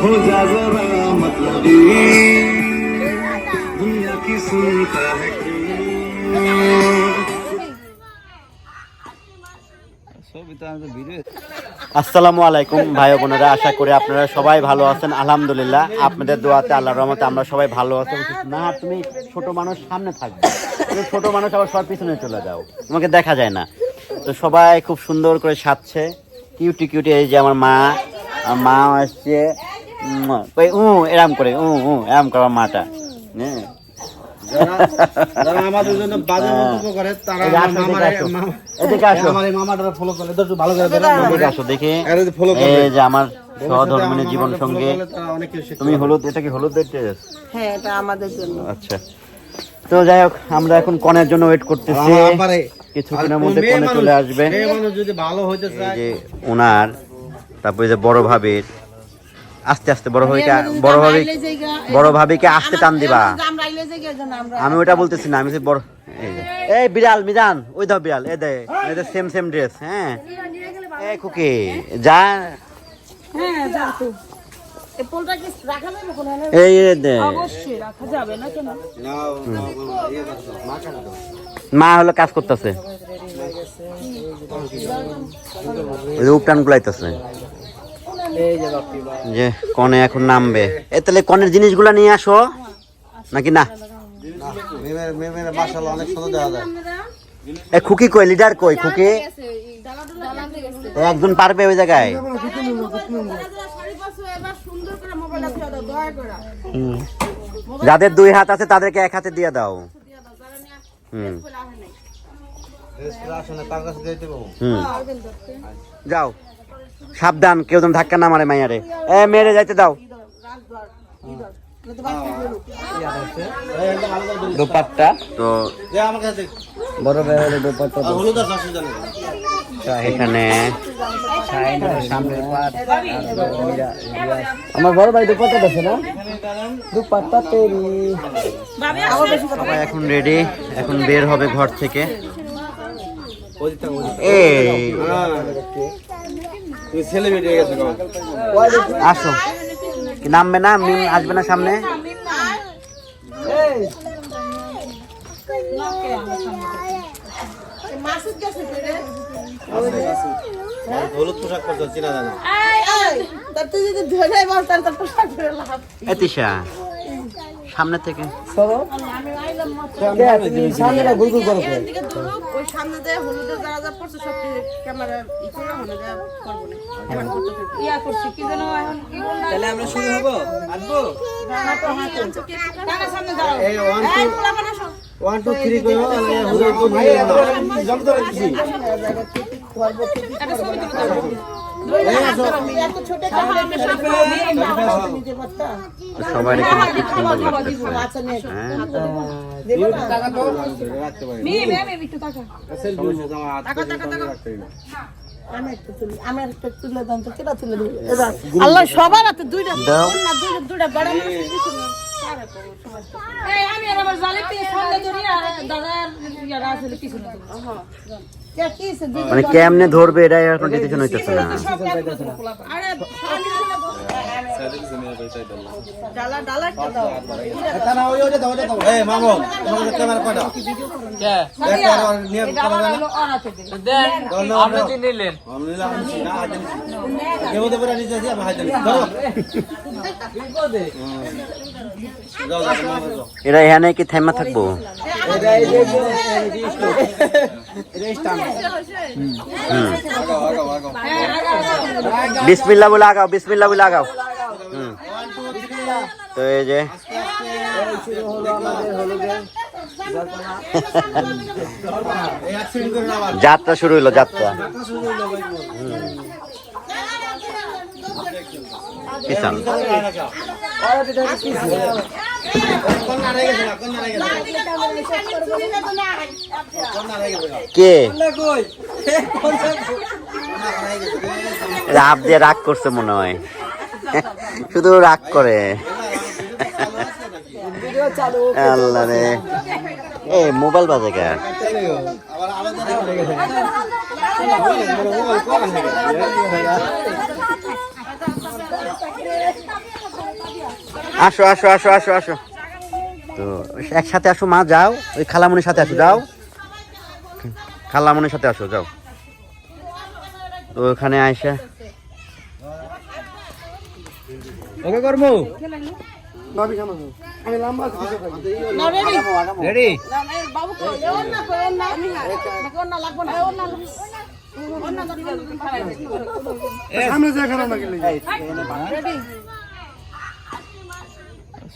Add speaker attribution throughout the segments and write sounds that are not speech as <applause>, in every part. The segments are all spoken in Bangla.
Speaker 1: हो जा जरा मतलब दुनिया की सुनता है
Speaker 2: আসসালামু আলাইকুম ভাই ও বোনেরা আশা করি আপনারা সবাই ভালো আছেন আলহামদুলিল্লাহ আপনাদের দোয়াতে আল্লাহর রহমতে আমরা সবাই ভালো আছি না তুমি ছোট মানুষ সামনে থাকবে তুমি ছোট মানুষ আবার সবার পিছনে চলে যাও তোমাকে দেখা যায় না তো সবাই খুব সুন্দর করে সাজছে কিউটি কিউটি এই যে আমার মা আমার মা আসছে উম, উ এরাম করে উ উ এরাম করে মাটা হ্যাঁ
Speaker 3: যারা আমাদের জন্য বাজে মন্তব্য করে তারা
Speaker 2: এই যে আসো,
Speaker 3: আমার
Speaker 2: এদিকে আসো। এদিকে আসো।
Speaker 3: আমার এই মামাটারা ফলো করে একটু ভালো করে
Speaker 2: এদিকে আসো দেখি।
Speaker 3: এরা যদি
Speaker 2: এই যে আমার সহধর্মিনী জীবন সঙ্গে তুমি হলুদ এটা কি হলুদের ড্রেস
Speaker 4: হ্যাঁ এটা আমাদের জন্য।
Speaker 2: আচ্ছা। তো যাই হোক আমরা এখন কনের জন্য ওয়েট করতেছি। কিছুক্ষণের মধ্যে কনে চলে আসবে। এই যে ওনার তারপরে যে বড় ভাবির আস্তে আস্তে বড় ভাবিকে বড় ভাবি বড় ভাবিকে আস্তে টান দিবা। আমি ওটা বলতেছি না আমি বড় এই বিড়াল মিজান ওই দাও বিড়াল এই দে সেম সেম ড্রেস হ্যাঁ। এই খুকি যা।
Speaker 4: হ্যাঁ যা তো। এই
Speaker 2: দে। মা হলো কাজ করতেছে। ওই যে উপটান গুলাইতেছে। যে কনে এখন নামবে। এ তাহলে কনের জিনিসগুলা নিয়ে আসো। নাকি না? এ খুকি কই? লিডার কই? খুকি? একজন পারবে ওই জায়গায়। যাদের দুই হাত আছে তাদেরকে এক হাতে দিয়ে দাও। হুম। যাও। সাবধান কেউ যেন ধাক্কা না মারে মাইয়ারে। এ মেরে যাইতে দাও। দোপাট্টা। তো
Speaker 3: আমার
Speaker 2: বড় দোপাট্টা এখানে আমার বড় ভাই দুপাট্টা আছে না? দুপাট্টা তেরি। সবাই এখন রেডি এখন বের হবে ঘর থেকে। এই।
Speaker 3: তুমি celebrity হয়ে গেছো
Speaker 2: আসো। নামবে না? মিম আসবে না সামনে?
Speaker 4: মাসুদ
Speaker 3: হলুদ পোশাক পরছো, চেনা যায় না।
Speaker 4: তার তুই যদি ধরে বল তার তার পোশাক
Speaker 2: এতিশা সামনে থেকে
Speaker 4: আমি আইলাম মাত্র এদিকে ধরো ওই সামনে দিয়ে হলুদের যারা যা পড়ছে সব ক্যামেরা ই করে হলে যা
Speaker 2: সবাই এখানে খুব সুন্দর লাগতেছে
Speaker 4: আচ্ছা।
Speaker 2: হ্যাঁ।
Speaker 4: তুলে দিই এবার আল্লাহ সবার হাতে দুইটা দুইটা দুইটা বড় আমি আর আমার জালে ধরি আর দাদার পিছনে
Speaker 2: মানে কেমনে ধরবে এটাই এখন ডিসিশন হইতেছে না।
Speaker 4: সব আরে ডালা ডালা কে দাও।
Speaker 3: এটা না, ওই ওইটা দাও, ওইটা দাও। এই, মামু, তোমার কাছে ক্যামেরা কয়টা? একটা আর নিয়ে করা যায় না? বলো না, আমরা- আমি নিলাম, এর
Speaker 2: এখানে কি থেমা থাকব। বিসমিল্লাহ বলে আগাও বিসমিল্লা বলে আগাও। তো এই যে। যাত্রা শুরু হইল, যাত্রা পিছন
Speaker 3: কন্যা রয়ে গেছে না, কন্যা রয়ে গেছে না। কন্যা রয়ে গেছে না।
Speaker 2: কে? রাব দিয়ে রাগ করছে মনে হয়। শুধু রাগ করে। আল্লাহ রে। এই, মোবাইল বাজে কে?
Speaker 3: আবার আলাদা রয়ে গেছে। মোবাইল, মোবাইল, মোবাইল, কোন হয়ে গেছে?
Speaker 2: আসো আসো আসো আসো আসো। তো একসাথে আসো মা যাও। ওই খালামনির সাথে আসো যাও। খালামনির সাথে আসো যাও। তো ওখানে আইসা।
Speaker 3: ওকে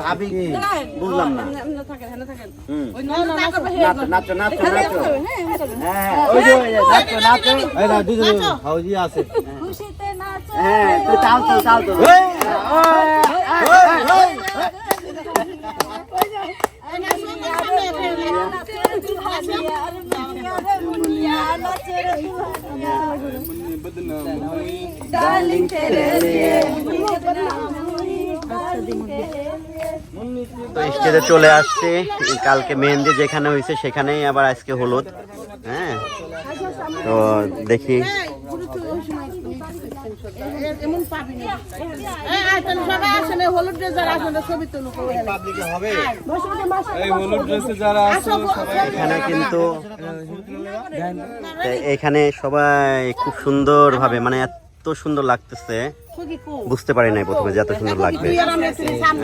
Speaker 2: ভাবি কি বুঝলাম না
Speaker 4: থাকেন এখানে থাকেন
Speaker 2: হুম
Speaker 4: ওই না না করবে
Speaker 2: নাচো নাচো নাচো নাচো
Speaker 4: হ্যাঁ
Speaker 2: হ্যাঁ ওই যে নাচো নাচো
Speaker 3: দুজন হাউজি আছে
Speaker 2: হ্যাঁ তুই চাল তো চাল তো তো স্টেজে চলে আসছে। কালকে মেহেন্দি যেখানে হয়েছে সেখানেই আবার আজকে হলুদ হ্যাঁ? তো দেখি
Speaker 4: এমন পাবি না। এই আইটেম সবাই আসেন হলুদ ড্রেস যারা আসেন ছবি তুলুক।
Speaker 3: পাবলিকে হবে?
Speaker 5: এই হলুদ ড্রেসে যারা আছে
Speaker 2: এখানে কিন্তু এখানে সবাই খুব সুন্দর ভাবে মানে এত সুন্দর লাগতেছে। বুঝতে পারি নাই প্রথমে যে এত সুন্দর লাগবে।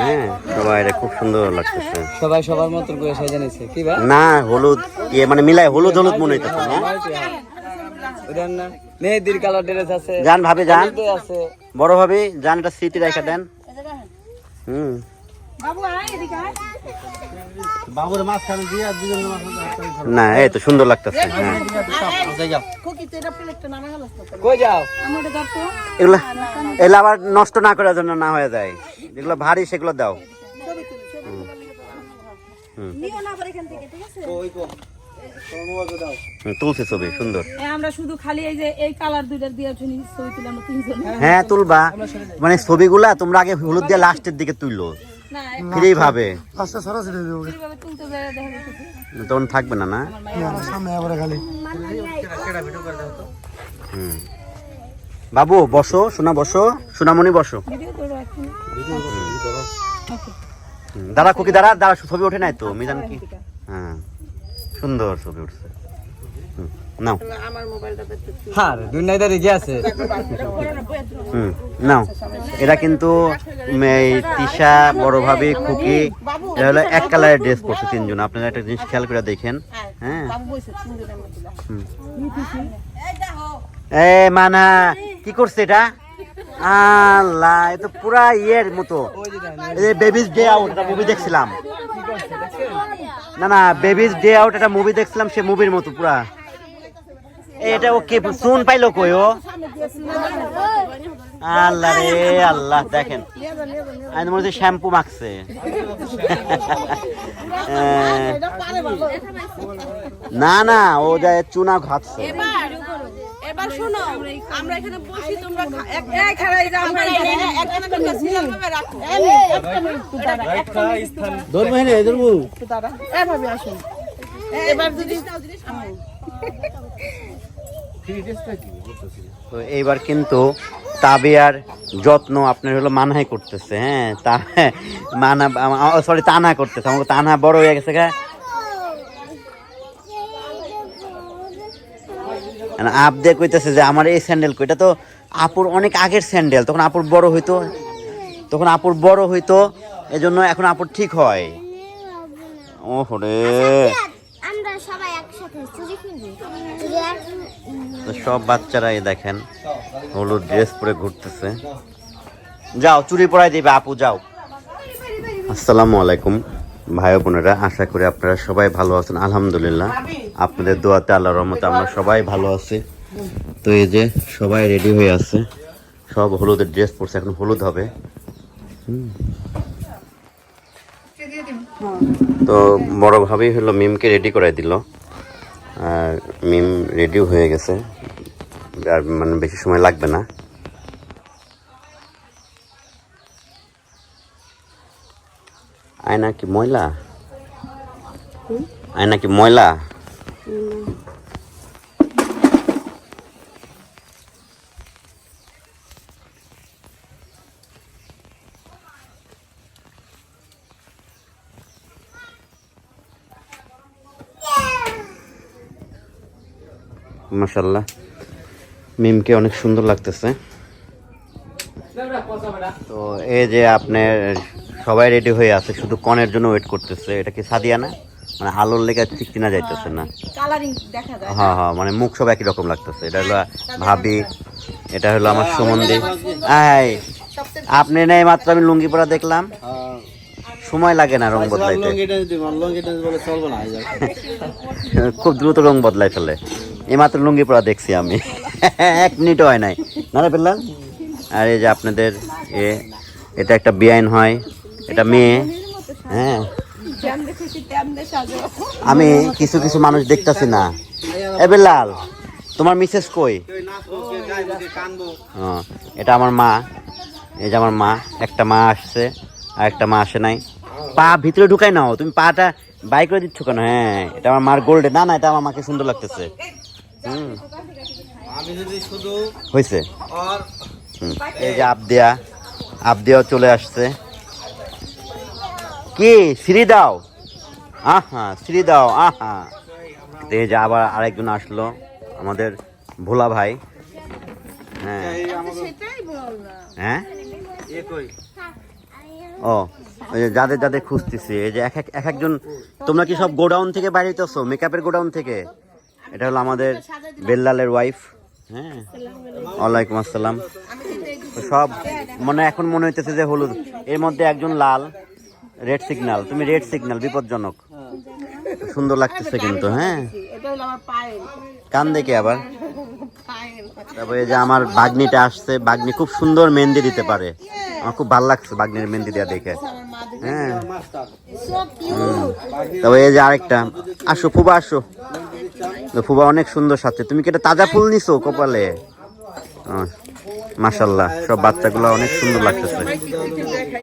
Speaker 2: হ্যাঁ সবাই খুব সুন্দর লাগতেছে।
Speaker 5: সবাই সবার মতো করে সাজা নিছে কি
Speaker 2: না হলুদ ইয়ে মানে মিলাই হলুদ হলুদ মনে হইতেছে না?
Speaker 5: মেহেদির কালার ড্রেস আছে।
Speaker 2: যান ভাবে যান
Speaker 5: আছে।
Speaker 2: বড় ভাবে যান এটা স্মৃতি রেখে দেন। হুম। না এই তো সুন্দর লাগতেছে হ্যাঁ।
Speaker 4: খুকি তো এটা প্লেটটা নামা গেল
Speaker 5: কই যাও?
Speaker 4: আমার এটা ধর তো।
Speaker 2: এগুলো এগুলো আবার নষ্ট না করার জন্য না হয়ে যায়। যেগুলো ভারী সেগুলো দাও। হুম। তুলছে ছবি সুন্দর।
Speaker 4: আমরা শুধু খালি এই যে এই কালার দুইটার দিয়ে শুনি ছবি তুলে আমরা তিনজন।
Speaker 2: হ্যাঁ তুলবা। মানে ছবিগুলা তোমরা আগে হলুদ দিয়ে লাস্টের দিকে তুললো। ফ্রি ভাবে তখন থাকবে না না? বাবু বসো সোনা বসো সোনামণি বসো।
Speaker 4: ভিডিও করো এখন
Speaker 2: হুম, খুকি দাঁড়া দাঁড়া ছবি ওঠে নাই তো মিজান কি? হ্যাঁ। সুন্দর ছবি উঠছে। নাও।
Speaker 5: হ্যাঁ দুই নাইদা রেগে আছে।
Speaker 2: হুম নাও। এরা কিন্তু এই তিশা বড় ভাবি খুকি এরা হলো এক কালারের ড্রেস পরছে তিনজন। আপনারা একটা জিনিস খেয়াল করে দেখেন। হ্যাঁ। এ মানা কি করছে এটা? আল্লাহ, এ তো পুরা ইয়ের মতো। বেবিস ডে আউট একটা মুভি দেখছিলাম। না না বেবিস ডে আউট একটা মুভি দেখছিলাম, সে মুভির মতো পুরা। এটা ও কে শুন পাইলো কই ও? আল্লাহ রে, আল্লাহ, দেখেন। আমি মনে হচ্ছে শ্যাম্পু মাখছে। না না, ও যায় চুনা ঘাটছে।
Speaker 6: এবার শোনো আমরা এখানে বসি তোমরা।
Speaker 3: ধরবো হ্যাঁ ধরবো
Speaker 4: এভাবে আসুন এবার যদি
Speaker 2: তো এইবার কিন্তু তাবিয়ার যত্ন আপনার হলো মানাই করতেছে হ্যাঁ তা মানা সরি তানা করতেছে। আমাকে তানা বড় হয়ে গেছে গা আপ দিয়ে কইতেছে যে আমার এই স্যান্ডেল কই? এটা তো আপুর অনেক আগের স্যান্ডেল তখন আপুর বড় হইতো। তখন আপুর বড় হইতো। এজন্য এখন আপুর ঠিক হয়। ও রে
Speaker 7: আমরা সবাই একসাথে চুরি কিনবি চুরি আর
Speaker 2: তো সব বাচ্চারা এই দেখেন হলুদ ড্রেস পরে ঘুরতেছে। যাও চুরি পরাই দিবে আপু যাও। আসসালামু আলাইকুম। ভাই বোনেরা, আশা করি আপনারা সবাই ভালো আছেন। আলহামদুলিল্লাহ। আপনাদের দোয়াতে আল্লাহ রহমতে আমরা সবাই ভালো আছি। তো এই যে সবাই রেডি হয়ে আছে। সব হলুদের ড্রেস পরছে, এখন হলুদ হবে। তো বড় ভাবেই হলো মিমকে রেডি করাই দিল। আর মিম রেডিও হয়ে গেছে। আর মানে বেশি সময় লাগবে না। আয়না কি ময়লা আয়না কি ময়লা মাসাল্লাহ মিমকে অনেক সুন্দর লাগতেছে। তো এই যে আপনার সবাই রেডি হয়ে আছে শুধু কনের জন্য ওয়েট করতেছে। এটা কি সাদিয়া না? মানে আলোর লেগে ঠিক কিনা যাইতেছে না।
Speaker 6: কালারিং দেখা
Speaker 2: হ্যাঁ হ্যাঁ মানে মুখ সব একই রকম লাগতেছে। এটা হলো ভাবি এটা হলো আমার সুমন্দি আই আপনি নেই মাত্র আমি লুঙ্গি পরা দেখলাম। সময় লাগে না রং বদলাইতে।
Speaker 3: লঙ্গি ড্যান্স দিব লঙ্গি ড্যান্স বলে চলবে না এই জায়গায়। <laughs>
Speaker 2: খুব দ্রুত রং বদলাই ফেলে। এইমাত্র লুঙ্গি পরা দেখছি আমি। <laughs> এক মিনিটও হয় নাই। না রে পেলাম আর এই যে আপনাদের এ এটা একটা বেআইন হয়। এটা মেয়ে। হ্যাঁ। আমি কিছু কিছু মানুষ দেখতাছি না। এ বেলাল তোমার মিসেস কই? এটা আমার মা। এই যে আমার মা একটা মা আসছে আর একটা মা আসে নাই। পা ভিতরে ঢুকাই নাও তুমি পাটা বাই করে দিচ্ছ কেন? হ্যাঁ এটা আমার মার গোল্ডে। না না এটা আমার মাকে সুন্দর লাগতেছে। হুম। হয়েছে হুম, এই যে আবদিয়া আবদিয়াও চলে আসছে। কি? সিঁড়ি দাও। আহা সিঁড়ি দাও আহা। এই যে আবার আরেকজন আসলো আমাদের ভোলা ভাই। হ্যাঁ।
Speaker 6: বললাম।
Speaker 2: হ্যাঁ? ও ওই যে যাদের যাদের খুঁজতেছি এই যে এক এক এক একজন তোমরা কি সব গোডাউন থেকে বাইরে হইতেছো? মেকআপের গোডাউন থেকে? এটা হলো আমাদের বেল্লালের ওয়াইফ হ্যাঁ? ওয়ালাইকুম আসসালাম। তো সব মানে এখন মনে হইতেছে যে হলুদ। এর মধ্যে একজন লাল। রেড সিগন্যাল তুমি রেড সিগন্যাল বিপজ্জনক। সুন্দর লাগতেছে কিন্তু হ্যাঁ? কান দেখে আবার? তারপরে যে আমার বাগনিটা আসছে বাগনি খুব সুন্দর মেহেন্দি দিতে পারে। আমার খুব ভালো লাগছে বাগনির মেহেন্দি দেওয়া দেখে। হ্যাঁ? তবে এই যে আরেকটা, আসো, ফুবা আসো। ফুবা অনেক সুন্দর সাথে। তুমি কি এটা তাজা ফুল নিছো কপালে? মাশাল্লাহ সব বাচ্চাগুলো অনেক সুন্দর লাগতেছে।